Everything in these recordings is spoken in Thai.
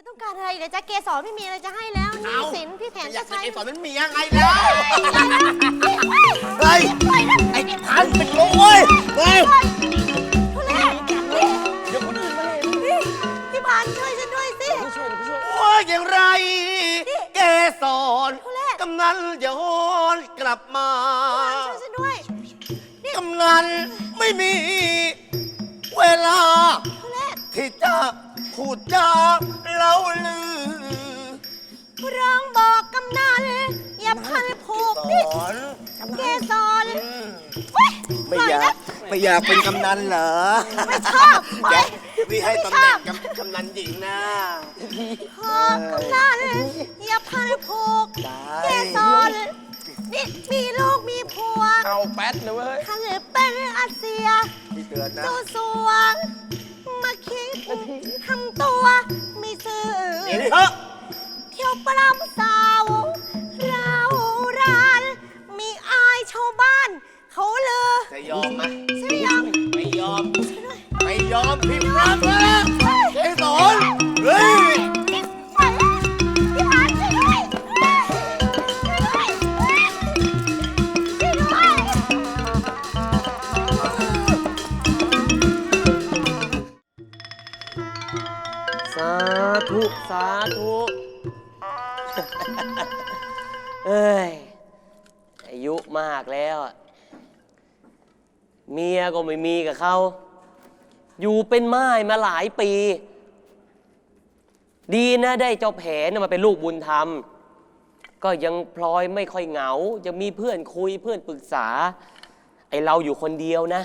จะต้องการอะไรเดี๋ยวจะเกสรไม่มีอะไรจะให้แล้วหนี่เอ้าสินพี่แผนอยาจะกใช้เป็นไอ้สอนมันมียังไงแล้วเฮ้ยเฮ้ยไอ้พันเป็นโอ้ยเฮ้ยทุเรศนี่เดี๋ยวคนอื่นมาเลยนี่พี่พันช่วยฉันด้วยสิโอ้ยอย่างไร แกสอนทุเรศ กำนันย้อนกลับมา ช่วยฉันด้วย กำนันไม่มี เวลาทุเรศ ที่จะ พูดจาเล่าลือร้องบอกกำนันอย่าพันผูกนี่สอนเกสรเฮ้ยไม่ปล่อยากนะไม่อยากเป็นกำนันเหรอไม่ชอบปล่อยเดี๋ยวพี่ให้ตำแหน่งกำกำนันหญิงนะขอกำนันอย่าพันผูกได้เกสรนี่มีลูกมีผัวเอาแป๊ดเลยเว้ยถ้าเหลือเป็นอาเซียพี่เตือนนะเจ้าสัวมาคิด ทำตัวไม่ซื่อเดี๋ยวนี้เถอะเที่ยวปรำสาวเราราน มีอายชาวบ้าน เขาเลยจะยอมไหมใช่ไหมยังไม่ยอมช่วยด้วยไม่ยอมพี่พรับแล้วไอ้สอน ธุสาธุเอ้ย อายุมากแล้วอะเมียก็ไม่มีกับเขา อยู่เป็นไม้มาหลายปี ดีนะได้เจ้าแผนมาเป็นลูกบุญธรรม ก็ยังพลอยไม่ค่อยเหงา ยังมีเพื่อนคุยเพื่อนปรึกษา ไอเราอยู่คนเดียวนะ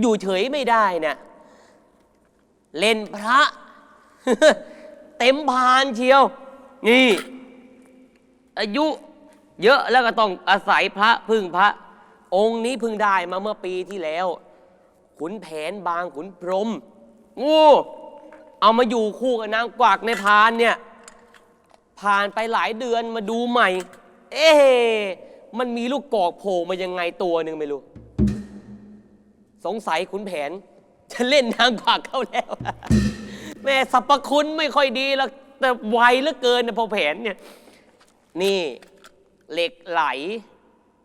อยู่เฉยไม่ได้เนี่ยเล่นพระ ต็มพานเชียว นี่ อายุเยอะแล้วก็ต้องอาศัยพระพึ่งพระ องค์นี้เพึ่งได้มาเมื่อปีที่แล้ว ขุนแผนบางขุนพรหมงูเอามาอยู่คู่กับนางกวักในพานเนี่ย ผ่านไปหลายเดือนมาดูใหม่ เอ๊ะมันมีลูกกอกโผล่มายังไงตัวหนึ่งไม่รู้ สงสัยขุนแผน จะเล่นนางกวักเข้าแล้ว แม่สรรพคุณไม่ค่อยดีแล้วแต่ไวเหลือเกินนะพอแผนเนี่ยนี่เหล็กไหล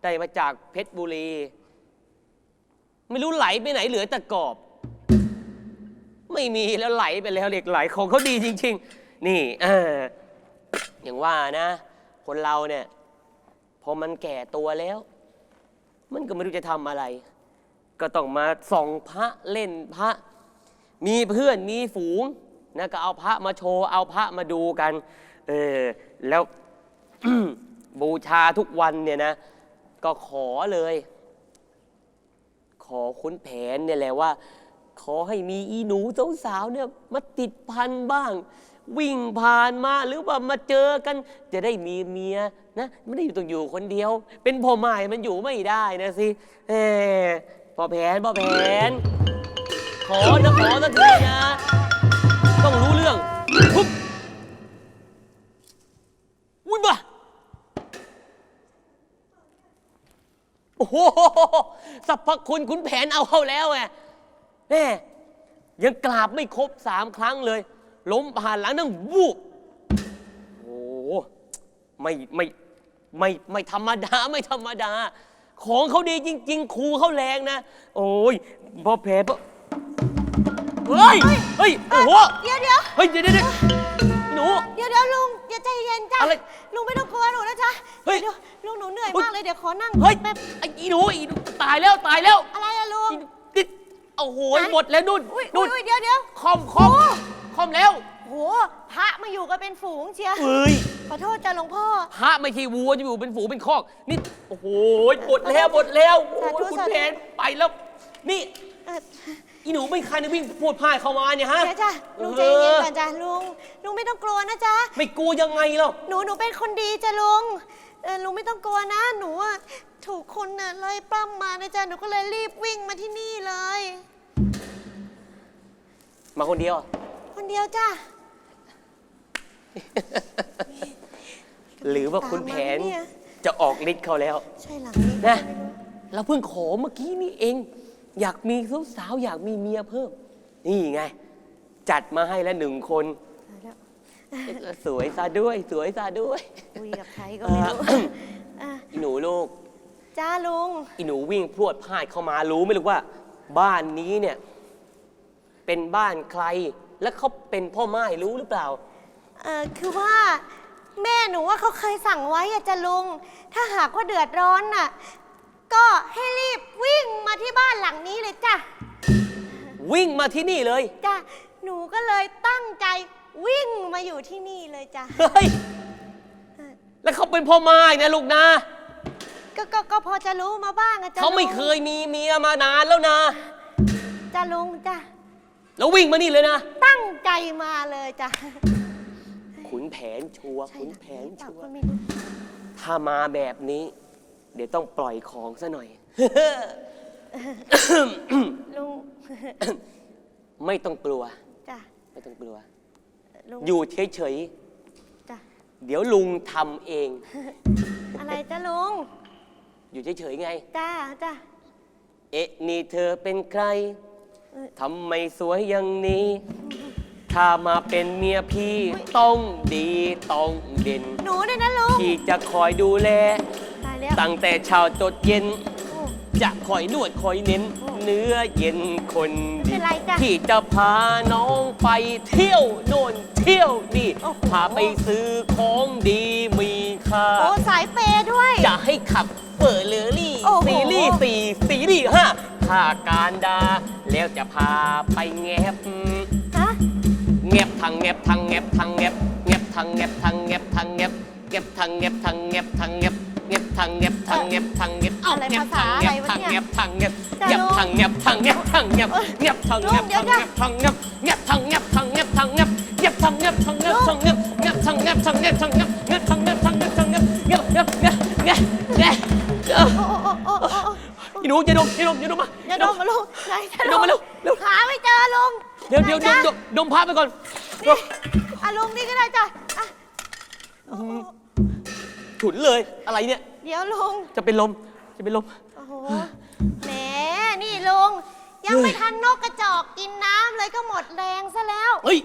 ได้มาจากเพชรบุรี ไม่รู้ไหลไปไหนเหลือแต่กรอบ ไม่มีแล้วไหลไปแล้วเหล็กไหลของเขาดีจริง ๆ นี่เอออย่างว่านะ คนเราเนี่ย พอมันแก่ตัวแล้ว มันก็ไม่รู้จะทำอะไร ก็ต้องมาส่องพระเล่นพระ มีเพื่อนมีฝูง นะก็เอาพระมาโชว์ เอาพระมาดูกัน เออ แล้ว บูชาทุกวันเนี่ยนะ ก็ขอเลย ขอคุ้นแผนเนี่ยแหละว่า ขอให้มีอีหนูสาวๆเนี่ยมาติดพันบ้าง วิ่งผ่านมาหรือว่ามาเจอกัน จะได้มีเมียนะไม่ได้อยู่ต้องอยู่คนเดียว เป็นพ่อไม้มันอยู่ไม่ได้นะสิเออพ่อแผนพ่อแผน ขอนะขอสักทีนะ อุ้ยบ้าโอ้โหสรรพคุณขุนแผนเอาเข้าแล้วไงแม่ยังกราบไม่ครบสามครั้งเลย ล้มผ่านหลังนั่งวูบโอ้โหไม่ไม่ไม่ไม่ธรรมดาไม่ธรรมดา ของเขาดีจริง ๆ ครูเขาแรงนะ โอ้ยพอแผลพอ เฮ้ย เฮ้ย โอ้โห เดี๋ยวเดี๋ยวเฮ้ยเดี๋ยวเดี๋ยวเดี๋ยวหนู เดี๋ยวเดี๋ยวลุงอย่าใจเย็นจ้ะอะไรลุงไม่ต้องกลัวหนูนะจ๊ะเฮ้ยเดี๋ยวลุงหนูเหนื่อยเฮ้ยมากเลยเดี๋ยวขอนั่งเฮ้ย แป๊บไอ้อีหนูอีหนูตายแล้วตายแล้วอะไรอะลุงอีติดโอ้โหไหน หมดแล้วนุ่นอุ้ยนุ่อุ้นยเดี๋ยวเดี๋ยวคอมคอมคอมแล้วโหพระมาอยู่กันเป็นฝูงเชียร์เอ้ยขอโทษจ้ะหลวงพ่อ พระไม่ใช่วัวจะอยู่เป็นฝูเป็นคอก นี่ โอ้โหหมดแล้วหมดแล้วโอ้สาธุยคุณสาธุ เพนไปแล้ว นี่ เอ่อ อีหนูไม่คันวิ่งพูดพายเข้ามาเนี่ยฮะ เดี๋ยวจ้ะลุงใจเย็นก่อนจ้ะลุงลุงไม่ต้องกลัวนะจ๊ะ ไม่กลัวยังไงหรอกหนูหนูเป็นคนดีจ้ะลุงเออลุงไม่ต้องกลัวนะ หนูอะถูกคนน่ะไล่ปล้ำมานะจ๊ะหนูก็เลยรีบวิ่งมาที่นี่เลย มาคนเดียวคนเดียวจ้ะหรือว่าคุณแผนตามมาเนี่ยจะออกฤทธิ์เขาแล้ว ใช่หลังนี้นะ เราเพิ่งขอเมื่อกี้นี่เอง อยากมีสาวๆอยากมีเมียเพิ่ม นี่ไง จัดมาให้แล้วหนึ่งคนสาสวยซะด้วย สวยซะด้วย คุยกับใครก็ไม่รู้อะอีหนูลูก จ้าลุง อีหนูวิ่งพรวดพลาดเข้ามารู้ไหมลูกว่า บ้านนี้เนี่ย เป็นบ้านใคร และเขาเป็นพ่อไม้รู้หรือเปล่า เออคือว่า แม่หนูว่าเขาเคยสั่งไว้อะจ้ะลุง ถ้าหากว่าเดือดร้อนน่ะ ก็ให้รีบวิ่งมาที่บ้านห ลังนี้เลยจ้ะวิ่งมาที่นี่เลย จ้ะหนูก็เลยตั้งใจวิ่งมาอยู่ที่นี่เลยจ้ะเฮ้ย แล้วเขาเป็นพ่อไม้นะลูกนะก็ก็ก็พอจะรู้มาบ้างอะจ้ะเขาไม่ลุงเคยมีเมียมานานแล้วนะ จ้ะลุงจ้ะแล้ววิ่งมานี่เลยนะ ตั้งใจมาเลยจ้ะขุนแผนชัวร์ใช่ขุนนะแผนเปล่าชัวก็ร์ไม่รู้ถ้ามาแบบนี้ เดี๋ยวต้องปล่อยของซะหน่อย ลุง ไม่ต้องกลัว จ้ะ ไม่ต้องกลัว ลุง อยู่เฉยจ้ะ ๆ เดี๋ยวลุงทำเอง อะไรจ้ะลุง อยู่เฉยๆไง จ้าจ้ะ เอ๊ะนี่เธอเป็นใคร เออทำไมสวยอย่างนี้ ถ้ามาเป็นเมียพี่ต้องดีต้องเด่น หนูเนี่ยนะลุง พี่จะคอยดูแล ตายแล้วตั้งแต่เช้าจดเย็นโอ้ จะคอยนวดคอยเน้น เนื้อเย็นคนดีเป็นไรจ๊ะพี่จะพาน้องไปเที่ยวโน่นเที่ยวนี่โอ้โห พาไปซื้อของดีมีค่า โอ้สายเปย์ด้วย จะให้ขับเฟอร์เรอรี่โอ้โห ซีรีส์สี่ซีรีส์ห้าถ้าการดา แล้วจะพาไปแงบ ฮะแงบทางแงบทางแงบทางแงบแงบทางแงบทางแงบทางแงบแงบทางแงบทางแงบทางแงบ แงบทางแงบทางแงบทางแงบเอ้าอะไรแงบภาทาษางแงอะไรบวะทางเนี่แงยบทางแงบจ้ะแงบลุงทางแงบทางแงบทางแงบเอ้ยแงบทางลุแงงบเดี๋ทายงวแงบทางแงบแงบทางแงบทางแงบทางแงบแงบทางแงบทางแงบทางแงบแงบทางแงบทางแงบทางแงบแงบทางแงบทางแงบทางแงบแงบแงบแงบแงบแงบเอ้าโอ้โอ้โอ้โอ้โอ้โอ้อีหนูอย่าดมอย่าดมอย่าดมมาอย่าดมมาลุงไหนจะดมมาเร็วเร็วหาไม่เจอลุงเดี๋ยวเดี๋ยวเดี๋ยวไหนเดี๋ยวจ๊ะดมพาไปก่อนนี่อะลุงนี่ก็ได้จ้ะอะโอ้โห ฉุนเลย อะไรเนี่ย เดี๋ยวลุง จะเป็นลม จะเป็นลม โอ้โห แหม นี่ลุง ยังไม่ทันนกกระจอกกินน้ำเลยก็หมดแรงซะแล้ว เฮ้ย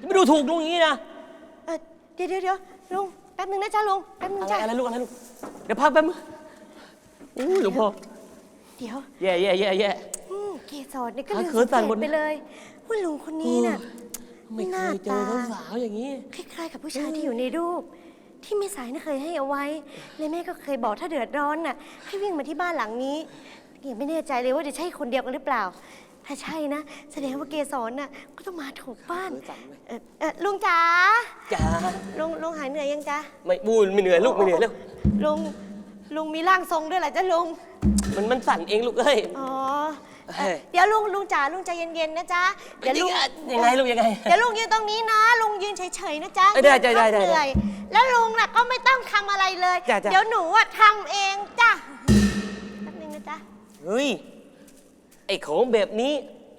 จะไม่ดูถูกลุงอย่างนี้นะ เอ่อเดี๋ยวเดี๋ยวเดี๋ยวลุง แป๊บนึงนะจ๊ะลุง แป๊บนึงอะไรจ้ะอะไรลูกอะไรลูก เดี๋ยวพักแป๊บนึงอู้หลวงพ่อ เดี๋ยวแย่แย่แย่แย่ อืมเกสรนี่ก็ขาลืมเขินสั่นหมดสังเกตไปเลยว่าลุงคนนี้น่ะไม่เคยเจอสาวๆอย่างนี้ คล้ายๆกับผู้ชายที่อยู่ในรูป ที่แม่สายน่ะเคยให้เอาไว้ และแม่ก็เคยบอกถ้าเดือดร้อนน่ะให้วิ่งมาที่บ้านหลังนี้ยังไม่แน่ใจเลยว่าจะใช่คนเดียวกันหรือเปล่า ถ้าใช่นะ แสดงว่าเกสรน่ะก็ต้องมาถูกบ้านเออสั่นไหมเออเออลุงจ๋าจ้าลุงลุงหายเหนื่อยยังจ๊ะไม่บูนไม่เหนื่อยลูกไม่เหนื่อยแล้วลุงลุงมีร่างทรงด้วยเหรอจ๊ะลุงมันมันสั่นเองลูกเอ้ยอ๋อ เอ่อเฮ้ยเดี๋ยวลุงลุงจ๋าลุงใจเย็นๆนะจ๊ะเดี๋ยวลุงยังไงลูกยังไง เดี๋ยวลุงยืนตรงนี้นะ ลุงยืนเฉยๆนะจ๊ะเอ้ยได้ยืนได้ได้พักเหนื่อยแล้วลุงน่ะก็ไม่ต้องทำอะไรเลย จ้ะจ้ะ เดี๋ยวหนูอะทำเองจ้ะแป๊บนึงนะจ๊ะเฮ้ย ไอ้ของแบบนี้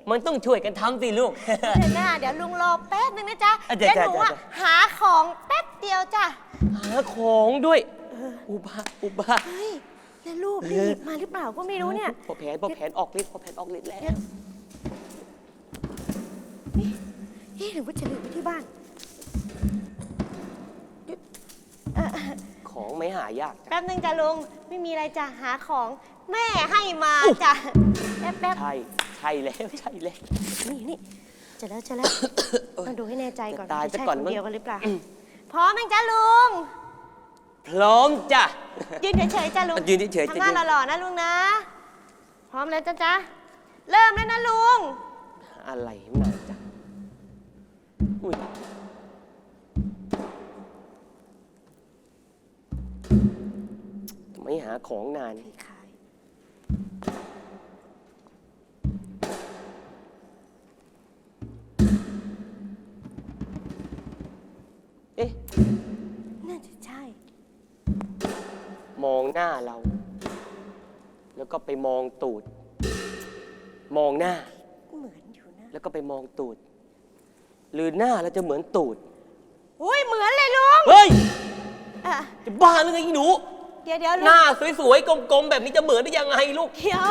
มันต้องช่วยกันทำสิลูก เดี๋ยวหน้าเดี๋ยวลุงรอแป๊บนึงนะจ๊ะอะเดี๋จ้ะยวหนูจ้ะอะจ้ะ หาของแป๊บเดียวจ้ะหาของด้วย อุบาอุบาเฮ้ย แล้วลูกเอได้อหยิบมาหรือเปล่าก็ไม่รู้เนี่ย พอแผนพอแผนออกฤทธิ์พอแผนออกฤทธิ์แล้วเดี๋ยวเอ๊ะหรือว่าจะลืมไว้ที่บ้านเดี๋ยวเอ่อของไม่หายากแป๊บนึงจ้ะลุง ไม่มีอะไรจ้ะหาของแม่ให้มาจ้ะแป๊บแป๊บใช่ใช่แล้วใช่แล้ว นี่นี่เจะแล้วเจะแล้วต้องดูให้แน่ใจก่อนจะตายว่าซะใช่ก่อนคนมั้ง เดียวกันหรือเปล่าพร้อมไหมจ้ะลุง พร้อมจ้ะ ยืนเฉยๆจ้ะลุงยืนเฉยๆทำหน้าจะยืน หล่อๆนะลุงนะ พร้อมแล้วจ้ะจ๊ะ เริ่มแล้วนะลุง อะไรนานจังอุ้ยทำไมหาของนานขา ก็ไปมองตูด มองหน้า เหมือนอยู่นะแล้วก็ไปมองตูด หรือหน้าเราจะเหมือนตูด อุ้ยเหมือนเลยลุงเฮ้ย อะจะบ้าหรือไงอีหนู เดี๋ยวเดี๋ยวลุหงน้าสวยๆ กลมๆ แบบนี้จะเหมือนได้ยังไงลูกเดี๋ยว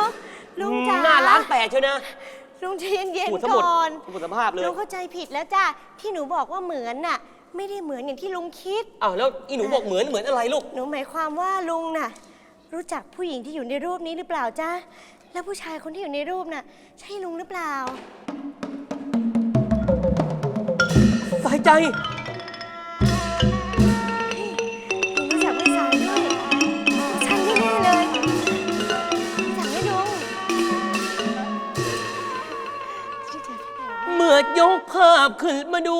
ลุงอืมจ๋าหน้าล้านแปดเชียวนะลุงใจเย็นพูดๆทั้งหมดก่อนหมดสภาพเลยลุงเข้าใจผิดแล้วจ้ะที่หนูบอกว่าเหมือนน่ะ ไม่ได้เหมือนอย่างที่ลุงคิด อ้าวแล้วอีหนูบอกเหมือนเหมือนอะไรลูก หนูหมายความว่าลุงน่ะ รู้จักผู้หญิงที่อยู่ในรูปนี้หรือเปล่าจ๊ะ แล้วผู้ชายคนที่อยู่ในรูปน่ะ ใช่ลุงหรือเปล่า สายใจ ลุงรู้จักไม่สายด้วยฉันแน่ๆเลยรู้จักไหมลุงจะเจอที่ไหนวะ เมื่อยกภาพขึ้นมาดู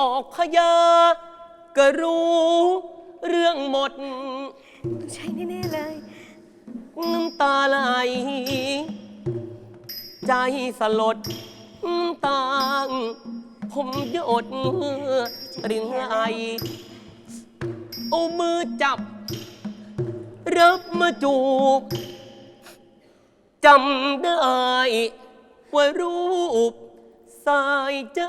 ออกพยา ก็รู้ เรื่องหมด ใช่แน่ๆเลย น้ำตาไหล ใจสลดน้ำตาผมหยดรินไหลเอามือจับ รับมาจูบจำได้ว่ารูปสายใจ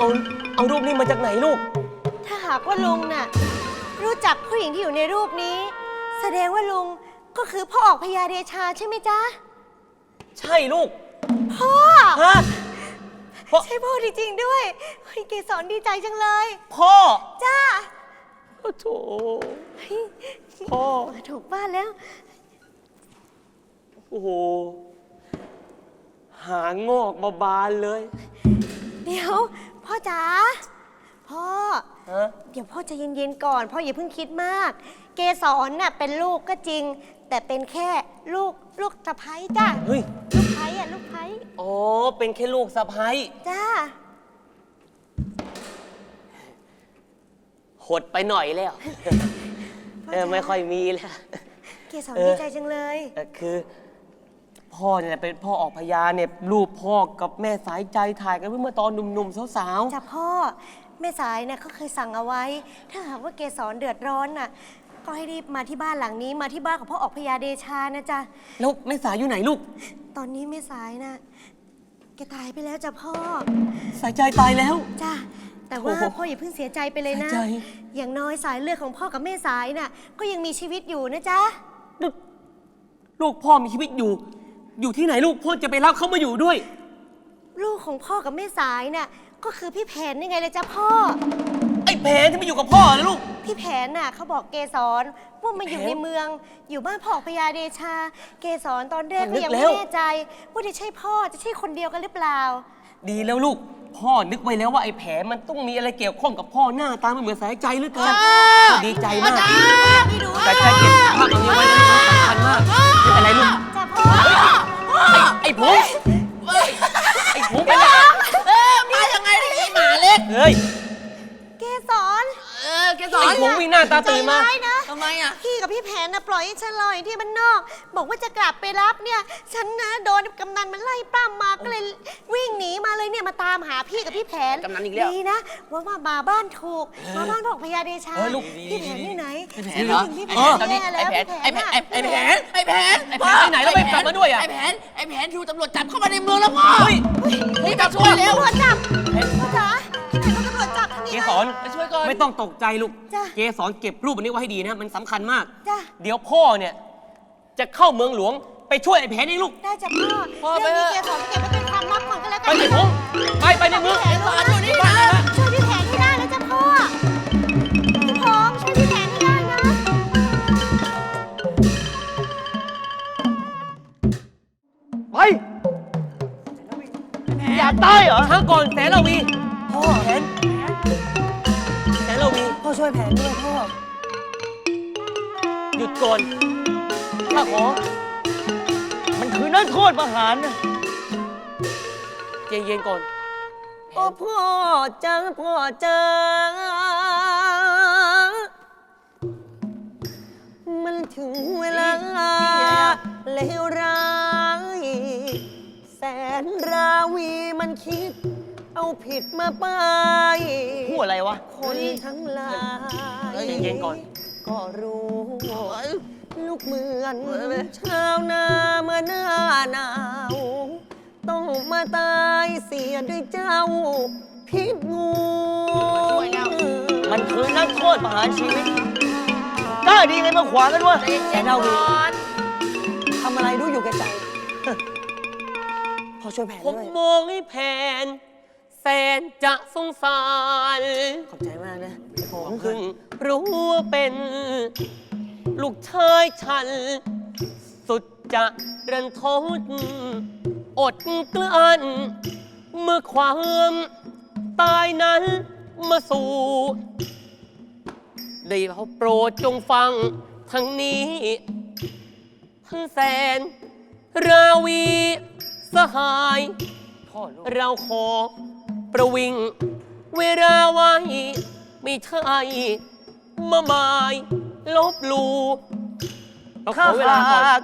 เอาเอารูปนี้มาจากไหนลูก ถ้าหากว่าลุงน่ะรู้จักผู้หญิงที่อยู่ในรูปนี้ แสดงว่าลุงก็คือพ่อออกพญาเดชาใช่ไหมจ๊ะ ใช่ลูกพ่อ ฮะพ่อใช่พ่อจริงๆด้วยเฮ้ยเกสรดีใจจังเลย พ่อจ้าโอ้โถเฮ้ยพ่อมาถูกบ้านแล้ว โอ้โหหางอกมาบานเลย เดี๋ยว พ่อจ๋าพ่อ ฮะเดี๋ยวพ่อใจะเย็นๆก่อน พ่ออย่าเพิ่งคิดมาก เกสรน่ะเป็นลูกก็จริง แต่เป็นแค่ลูกลูกสะพ้ยจ้าเฮ้ย ลูกไพ้อะลูกไพ้อ๋อ เป็นแค่ลูกสะพ้ยจ้าหดไปหน่อยแล้วเออไม่ค่อยมีแล้ว เกสรเออ ดีใจจังเลย เอ่อคือ พ่อเนี่ยเป็นพ่อออกพยาเนี่ยรูปพ่อกับแม่สายใจถ่ายกันเมื่อตอนหนุ่มๆสาวจ้ะพ่อแม่สายเนี่ยเขาเคยสั่งเอาไว้ ถ้าหากว่าเกสรเดือดร้อนน่ะ ก็ให้รีบมาที่บ้านหลังนี้มาที่บ้านของพ่อออกพญาเดชานะจ๊ะ ๆแล้วแม่สายอยู่ไหนลูก ตอนนี้แม่สายน่ะแกตายไปแล้วจ้ะพ่อสายใจตายแล้ว จ้ะแต่ว่าโอ้โหพ่ออย่าเพิ่งเสียใจไปเลยนะ เสียใจ อย่างน้อยสายเลือดของพ่อกับแม่สายน่ะก็ยังมีชีวิตอยู่นะจ๊ะ ลูกลูกพ่อมีชีวิตอยู่ อยู่ที่ไหนลูกพ่อจะไปรับเขามาอยู่ด้วย ลูกของพ่อกับแม่สายน่ะก็คือพี่แผนยังไงเลยจ้ะพ่อ ไอ้แผนที่มาอยู่กับพ่อนะลูก พี่แผนน่ะเขาบอกเกสรว่ามาอยู่แผนในเมือง อยู่บ้านพ่อออกพญาเดชา เกสรตอนแรกนึก็กยังแล้ไม่วแน่ใจ ว่าจะใช่พ่อจะใช่คนเดียวกันหรือเปล่า ดีแล้วลูก พ่อนึกไว้แล้วว่าไอ้แผลมันต้องมีอะไรเกี่ยวข้องกับพ่อหน้าตาไม่เหมือนสายใจเหรือเกินดีใจมากไม่รู้สายใจเก็บภาพตรงนี้าตาใจตื่นมาร้ายนะทำไมอะ พี่กับพี่แผนนะปล่อยให้ฉันรออยู่ที่บ้านนอก บอกว่าจะกลับไปรับเนี่ย ฉันนะโดนกำนันมันไล่ปล้ำมาก็เลยวิ่งหนีมาเลยเนี่ยมาตามหาพี่กับพี่แผนกำนันอีกแล้วดีนะว่ามามาบ้านถูกมาบ้านบอกพญาเดชาเออลูกพี่แผนอยู่ไหนไอ้แผนเหรอพี่แผไอ้นแผนตอนนี้แย่ไอ้แล้วแผนพี่ไอ้แผนน่ะไอ้แผนไอ้แผนไอ้แผนไปไหนแล้วไม่กลับมาด้วยอะไอ้แผนไอ้แผนถูกตำรวจจับเข้ามาในเมืองแล้วพ่อเฮ้ยรีบมาช่วยเร็วตำรวจจับพ่อจ๋าพี่แผนโดนตำรว จจับทำเกยังไงสรไปช่วยก่อน ไม่ต้องตกใจลูก จ้ะเกสรเก็บรูปอันนี้ไว้ให้ดีนะ มันสำคัญมาก จ้ะ เดี๋ยวพ่อเนี่ย จะเข้าเมืองหลวงไปช่วยไอ้แผนเองลูก ได้จ้ะพ่อพ่อไปเรื่องนี้เถเกอะสรเก็บไว้เป็นความลับก่อนก็แล้วไปกันไอ้ผงไปไปในเมือง พี่แผนรู้นะอยู่นี่นะช่วยพี่แผนให้ได้นะจ๊ะพ่อพี่พร้อมช่วยพี่แผนให้ได้นะ ไปอยากตายเหรอช้าก่อนแสนเราวีพ่อแผน แสนเราวีพ่อช่วยแผนด้วยพ่อ หยุดก่อนข้าขอ มันคือนักโทษประหารนะใจเย็นก่อน โอ้พ่อจ้าพ่อจ้ามันถึงเวลาเลวร้าย แสนราวีมันคิด เอาผิดมาป้ายพูดอะไรวะ คนทั้งหลายเฮ้ยเย็นๆก่อน ก็รู้ลูกเหมือนชาวนาเมื่อหน้าหนาว ต้องมาตายเสียด้วยเจ้า พิษงูช่วยแล้วมันคือนักโทษประหารชีวิตกล้าดีไงมาขวางกันวะแสนนาวีทำอะไรรู้อยู่แก่ใจ พอช่วยแผนผมด้วยมองให้แผน แสนจะสงสารขอบใจมากนะผมเพิ่งรู้ว่าเป็น ลูกชายฉัน สุดจะรันทดอดกลั้นเมื่อความตายนั้นมาสู่ได้เขาโปรดจงฟังทั้งนี้ ทั้งแสน ราวี สหาย เราขอ ประวิง เวลาไว้ไม่ใช่มาหมายลบหลูเราขถ้าอเวลาก่อนหาก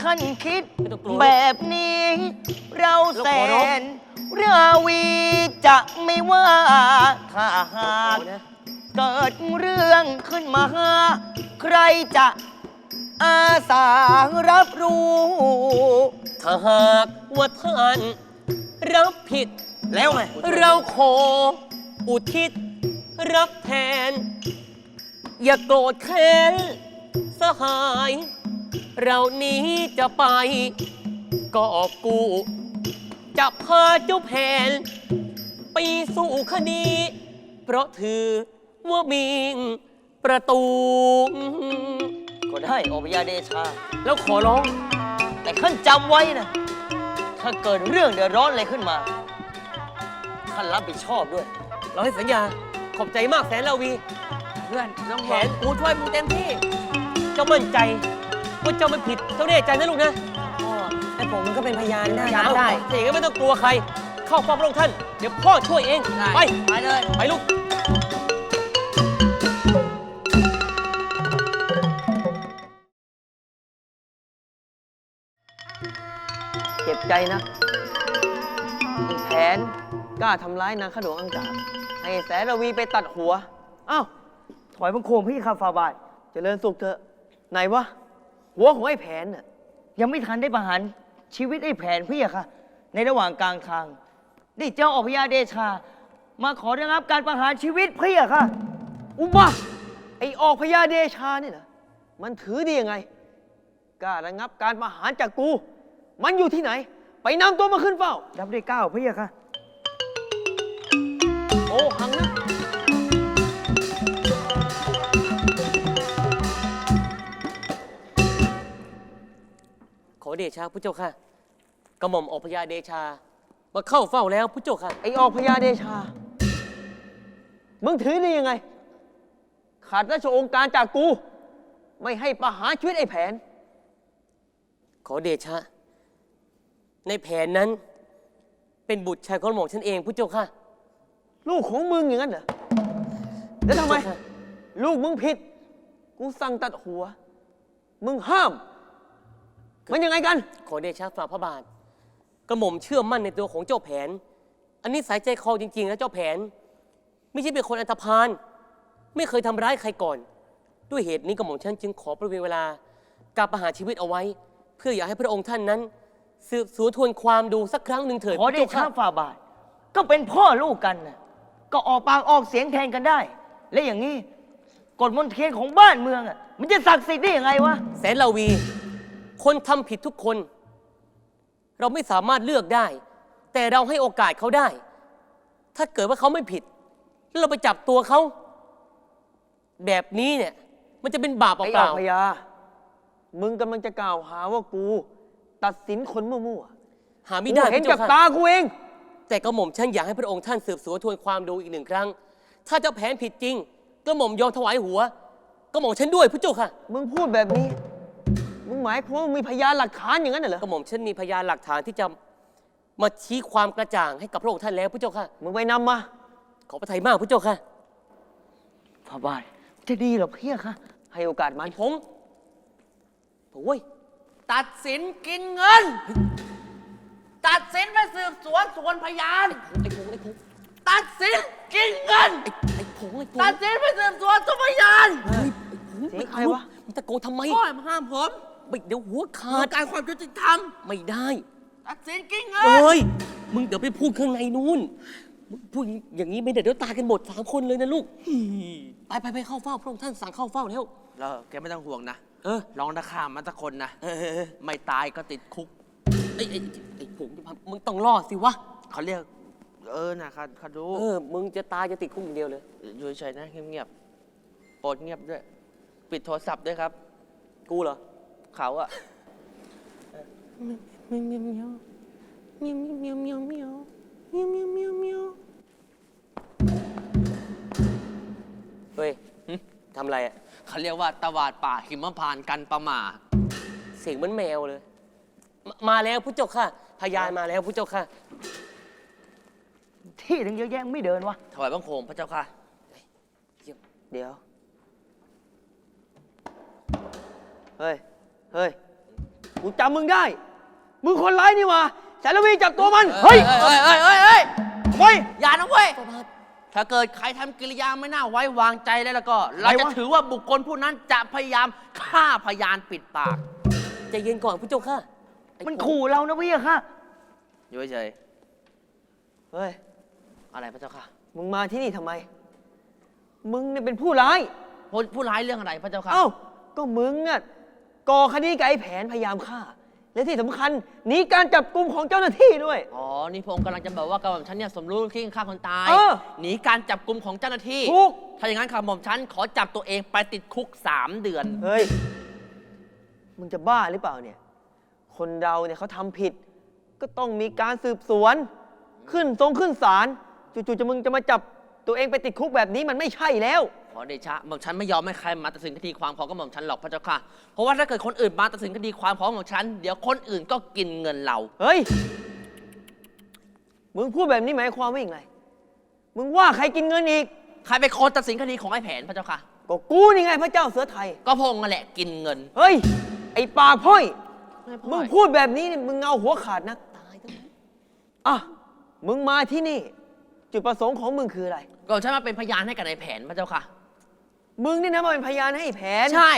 ท่านคิดไม่ต้องกลัวแบบนี้ เราเราแสขอร้อง นราวีจะไม่ว่าถ้าหากนะเกิดเรื่องขึ้นมา ใครจะอาสารับรู้ ถ้าหากว่าท่าน รับผิด แล้วไง เราขออุทิศ รับแทน อย่าโกรธแค้นสหาย เรานี้จะไปกอบกูจะพาเจ้าแผน ไปสู่คดี เพราะถือว่ามีประตู ก็ได้โอปยาเดชา แล้วขอร้อง แต่ท่านจำไว้นะ ถ้าเกิดเรื่องเดือดร้อนอะไรขึ้นมาท่านรับผิดชอบด้วย เราให้สัญญา ขอบใจมากแสนลาวี เพื่อนน้องแผแผนนกูช่วยมึงเต็มที่ เจ้ามั่นใจว่าเจ้าไม่ผิด เจ้าแน่ใจนะลูกนะพ่อแต่ผมมันก็เป็นพยานได้เอาได้ถ้าอย่างนั้นไม่ต้องกลัวใคร เข้าเฝ้าพระองค์ท่าน เดี๋ยวพ่อช่วยเองได้ไปไปเลย ไปลูก ใจนะแผนกล้าทำร้ายนางขนวงอังกาบให้แสนระวีไปตัดหัว อ้าว ถอยบังโคมพี่ข้าฟาบาทเจริญสุขเถอะ ไหนวะ หัวของไอ้แผนน่ะยังไม่ทันได้ประหารชีวิตไอ้แผนพี่อะค่ะ ในระหว่างกลางทางนี่เจ้าออกพยาเดชา มาขอระงับการประหารชีวิตพี่อะค่ะ อุมาไอ้ออกพยาเดชาเนี่ยนะมันถือดียังไงกล้าระงับการประหารจากกู มันอยู่ที่ไหน ไปนำตัวมาขึ้นเฝ้า รับได้เก้าพี่อะค่ะ โอ้หังนะขอเดชาพุทธเจ้าค่ะ กระหม่อมออกพญาเดชา มาเข้าเฝ้าแล้วพุทธเจ้าค่ะ ไอออกพญาเดชา มึงถือได้ยังไง ขาดราชองค์การจากกู ไม่ให้ประหารชีวิตไอ้แผน ขอเดชะ ในแผนนั้น เป็นบุตรชายของกระหม่อมฉันเองพุทธเจ้าค่ะลูกของมึงอย่างนั้นเหรอ แล้วทำไมเจ้าค่ะลูกมึงผิด กูสั่งตัดหัว มึงห้าม มันยังไงกัน ขอเดชะฝ่าพระบาท กระหม่อมเชื่อมั่นในตัวของเจ้าแผน อันนี้สายใจคอจริงๆแล้วเจ้าแผน ไม่ใช่เป็นคนอันธพาลไม่เคยทำร้ายใครก่อน ด้วยเหตุนี้กระหม่อมฉันจึงขอประวิงเวลาการประหารชีวิตเอาไว้ เพื่ออยากให้พระองค์ท่านนั้น สืบสวนทวนความดูสักครั้งหนึ่งเถิดขอพระเดเจ้าชะค่ะฝ่าบาท ก็เป็นพ่อลูกกันนะก็ออกปากออกเสียงแทนกันได้ และอย่างนี้กฎมนเทียนของบ้านเมืองอะมันจะศักดิ์สิทธิ์ได้ยังไงวะแสนลาวี คนทำผิดทุกคน เราไม่สามารถเลือกได้ แต่เราให้โอกาสเขาได้ ถ้าเกิดว่าเขาไม่ผิด แล้วเราไปจับตัวเขา แบบนี้เนี่ย มันจะเป็นบาปเปไอ้ออล่ากพยา มึงกำลังจะกล่าวหาว่ากู ตัดสินคนมั่วๆหาๆไม่ได้กูเห็นพระกับจ้าค่ะ ตากูเอง แต่กระหม่อมฉันอยากให้พระองค์ท่านสืบสวนทวนความดูอีกหนึ่งครั้ง ถ้าเจ้าแผนผิดจริงกระหม่อมยอมถวายหัวกระหม่อมฉันด้วยพระเจ้าค่ะมึงพูดแบบนี้ มึงหมายความว่ามึงมีพยานหลักฐานอย่างนั้นเหรอกระหม่อมฉันมีพยานหลักฐานที่จะมาชี้ความกระจ่างให้กับพระองค์ท่านแล้วพระเจ้าค่ะ มึงไปนำมา ขอพระทัยมากพระเจ้าค่ะ พระบาทจะดีเหรอเพี่ยค่ะให้โอกาสมัน ผมโอ้ย ตัดสินกินเงิน ตัดสินไปสืบสวนสวนพยาน ไอ้ผงไอ้ผงตัดสินกินเงิน ไอ้ผงไอ้ผงตัดสินไปสืบสวนสวนพยานเสียงใครวะมึงตะโกนทำไมพ่อมาห้ามผมไม่เดี๋ยวหัวขาต้อด งการความยุติธรรม ไม่ได้ ตัดสินกินเงินเอ้ย มึงเดี๋ยวไปพูดข้างในนู้นมึงพูดอย่างนี้ไม่ได้เดี๋ยวตายกันหมดสามคนเลยนะลูก ไปไปไปเข้าเฝ้าพระองค์ท่านสั่งเข้าเฝ้าแล้วแล้วแกไม่ต้องห่วงนะ เออ ลองนะข้ามมันสักคนนะเออเออเออไม่ตายก็ติดคุก ไอ้ไอ้ไอ้ผงจะพามึงต้องรอดสิวะ เขาเรียก เออนะข้าข้าดูเออ มึงจะตายจะติดคุกอย่างเดียวเลย อยู่เฉยๆนะเงียบๆโปรดเงียบด้วย ปิดโทรศัพท์ด้วยครับ กูเหรอ เขาอะเมียวเมียวเมียวเมียวเมียวเมียวเมียวเมียวเมียวเมียวเมียวเฮ้ยหึทำอะไรอะ เขาเรียกว่าตวาดป่าหิมพานต์กันประหมา เสียงเหมือนแมวเลย มามาแล้วผู้เจ้าค่ะ พยานมาแล้วผู้เจ้าค่ะ ที่ทั้งเยอะแยะไม่เดินวะ ถวายบังคมพระเจ้าค่ะ เดี๋ยว เฮ้ย เฮ้ย กูจำมึงได้ มึงคนร้ายนี่หวะแสนลวีจับตัวมัน เฮ้เฮ้ยยเฮ้ยเฮ้ยเฮ้ยเฮ้ยอย่านะเว้ย ถ้าเกิดใครทำกิริยาไม่น่าไว้วางใจแล้วแล้วก็ เราจะอะไรวะถือว่าบุคคลผู้นั้นจะพยายามฆ่าพยานปิดปาก ใจเย็นก่อนผู้เจ้าค่ะไอ้มันผงขู่เรานะพี่อะค่ะ อยู่เฉยเฮ้ย ๆอะไรพระเจ้าค่ะมึงมาที่นี่ทำไม มึงเนี่ยเป็นผู้ร้าย ผู้ผู้ร้ายเรื่องอะไรพระเจ้าค่ะ เอ้า ก็มึงอะก่อคดีกับไอ้แผนพยายามฆ่า และที่สำคัญหนีการจับกลุ่มของเจ้าหน้าที่ด้วย อ๋อ นี่พระองค์กำลังจะบอกว่ากระหม่อมฉันเนี่ยสมรู้ร่วมคิดฆ่าคนตาย เออหนีการจับกลุ่มของเจ้าหน้าที่ ถูก ถ้าอย่างนั้นกระหม่อมฉันขอจับตัวเองไปติดคุกสามเดือน เฮ้ย มึงจะบ้าหรือเปล่าเนี่ย คนเราเนี่ยเขาทำผิด ก็ต้องมีการสืบสวน ขึ้นทรงขึ้นศาล จู่ๆจะมึงจะมาจับตัวเองไปติดคุกแบบนี้มันไม่ใช่แล้วข อเดชะหม่อมฉันไม่ยอมให้ใครมาตัดสินคดีความของกระหม่อมฉันหรอกพระเจ้าค่ะ เพราะว่าถ้าเกิดคนอื่นมาตัดสินคดีความของกระหม่อมฉัน เดี๋ยวคนอื่นก็กินเงินเรา เฮ้ย มึงพูดแบบนี้หมายความว่าอย่างไร มึงว่าใครกินเงินอีก ใครเป็นคนตัดสินคดีของไอ้แผนพระเจ้าค่ะ ก็กูนี่ไงพระเจ้าเสือไทย ก็พระองค์นั่นแหละกินเงิน เฮ้ย ไอ้ปากพ้อยไม่พอมึงพูดแบบนี้นี่มึงเอาหัวขาดนักอะ มึงมาที่นี่ จุดประสงค์ของมึงคืออะไร ก็ฉันมาเป็นพยานให้กับนายแผนพระเจ้าค่ะ มึงนี่นะมาเป็นพยานให้แผน ใช่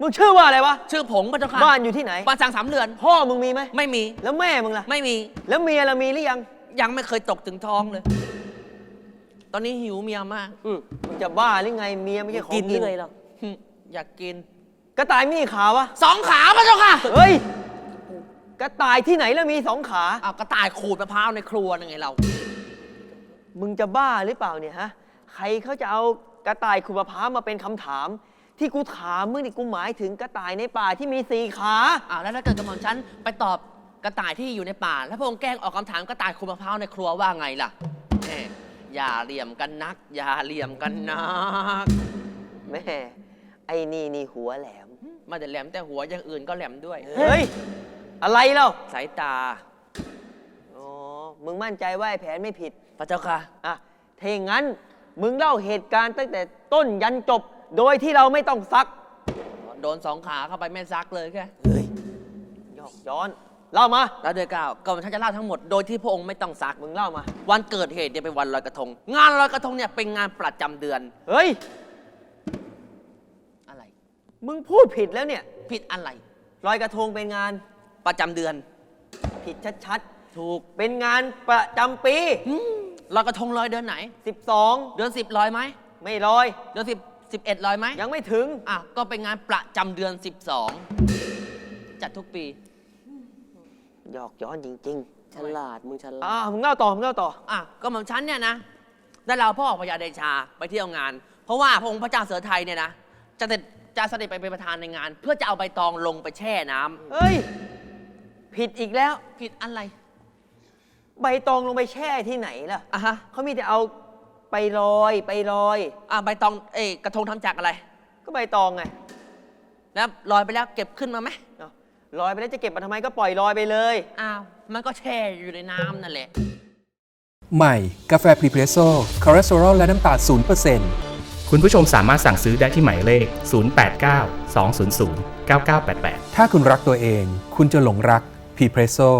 มึงชื่อว่าอะไรวะ ชื่อผงพระเจ้าค่ะบ้านอยู่ที่ไหน บ้านสร้างสามเรือน พ่อมึงมีไหม ไม่มี แล้วแม่มึงล่ะ ไม่มี แล้วเมียละมีหรือยัง ยังไม่เคยตกถึงท้องเลย ตอนนี้หิวเมียมากอืมมึงจะบ้าหรือไง เมียไม่ใช่ของกินหรือไงเราหึอยากกิน กระต่ายมีขาวะสองขาพระเจ้าค่ะ เฮ้ย กระต่ายที่ไหนแล้วมีสองขาอ้าวกระต่ายขูดมะพร้าวในครัวยังไงเรา มึงจะบ้าหรือเปล่าเนี่ยฮะ ใครเขาจะเอา กระต่ายขูดมะพร้าวมาเป็นคำถาม ที่กูถามมึงนี่กูหมายถึงกระต่ายในป่าที่มีสี่ขาอ้าวแล้วถ้าเกิดกระหม่อมฉันไปตอบกระต่ายที่อยู่ในป่า แล้วพระองค์แกล้งออกคำถามกระต่ายขูดมะพร้าวในครัวว่าไงล่ะแหมอย่าเหลี่ยมกันนัก อย่าเหลี่ยมกันนักแม่ไอ้นี่นี่หัวแหลมไมาแต่แหลมแต่หัวอย่างอื่นก็แหลมด้วยเฮ้ย อะไรเล่าสายตาอ๋อ มึงมั่นใจว่าไอ้แผนไม่ผิด พระเจ้าค่ะ อะถ้าอย่างนั้น มึงเล่าเหตุการณ์ตั้งแต่ต้นยันจบ โดยที่เราไม่ต้องซัก โดนสองขาเข้าไปไม่ซักเลยแค่ยอกย้อน เล่ามา แล้วเดือนเก้าก็ฉันจะเล่าทั้งหมดโดยที่พระองค์ไม่ต้องซัก มึงเล่ามา วันเกิดเหตุเนี่ยเป็นวันลอยกระทง งานลอยกระทงเนี่ยเป็นงานประจำเดือน เฮ้ย อะไร มึงพูดผิดแล้วเนี่ยผิดอะไร ลอยกระทงเป็นงานประจำเดือน ผิดชัดถูก ๆ เป็นงานประจำปีหืม ลอยกระทงลอยเดือนไหน 12 เดือนสิบลอยไหมไม่ลอย เดือนสิบสิบเอ็ดลอยไหมยังไม่ถึง อะก็เป็นงานประจำเดือนสิบสองจัดทุกปี หยอกย้อนจริงฉลาด มึงฉๆลาอ่าดมึงเล่าต่อมึงเล่าต่อ อะก็เหมือนฉันเนี่ยนะได้เราพ่อพญาเดชาไปเที่ยวงาน เพราะว่าพระองค์พระเจ้าเสือไทยเนี่ยนะจะเสด็จจะเสด็จไปเป็นประธานในงาน เพื่อจะเอาใบตองลงไปแช่น้ำเฮ้ย ผิดอีกแล้ว ผิดอะไร ใบตองลงไปแช่ที่ไหนล่ะอะฮะ เขามีแต่เอาไปลอยไปลอย อะใบตองเอ้ยกระทงทำจากอะไร ก็ใบตองไงแล้วลอยไปแล้วเก็บขึ้นมาไหมเอ้าลอยไปแล้วจะเก็บมาทำไมก็ปล่อยลอยไปเลย อ้าว มันก็แช่อยู่ในน้ำนั่นแหละ ใหม่ กาแฟพรีเพรสโซ่คอเลสเตอรอลและน้ำตาล0%คุณผู้ชมสามารถสั่งซื้อได้ที่หมายเลข 089 200 9988ถ้าคุณรักตัวเอง คุณจะหลงรักพรีเพรสโซ่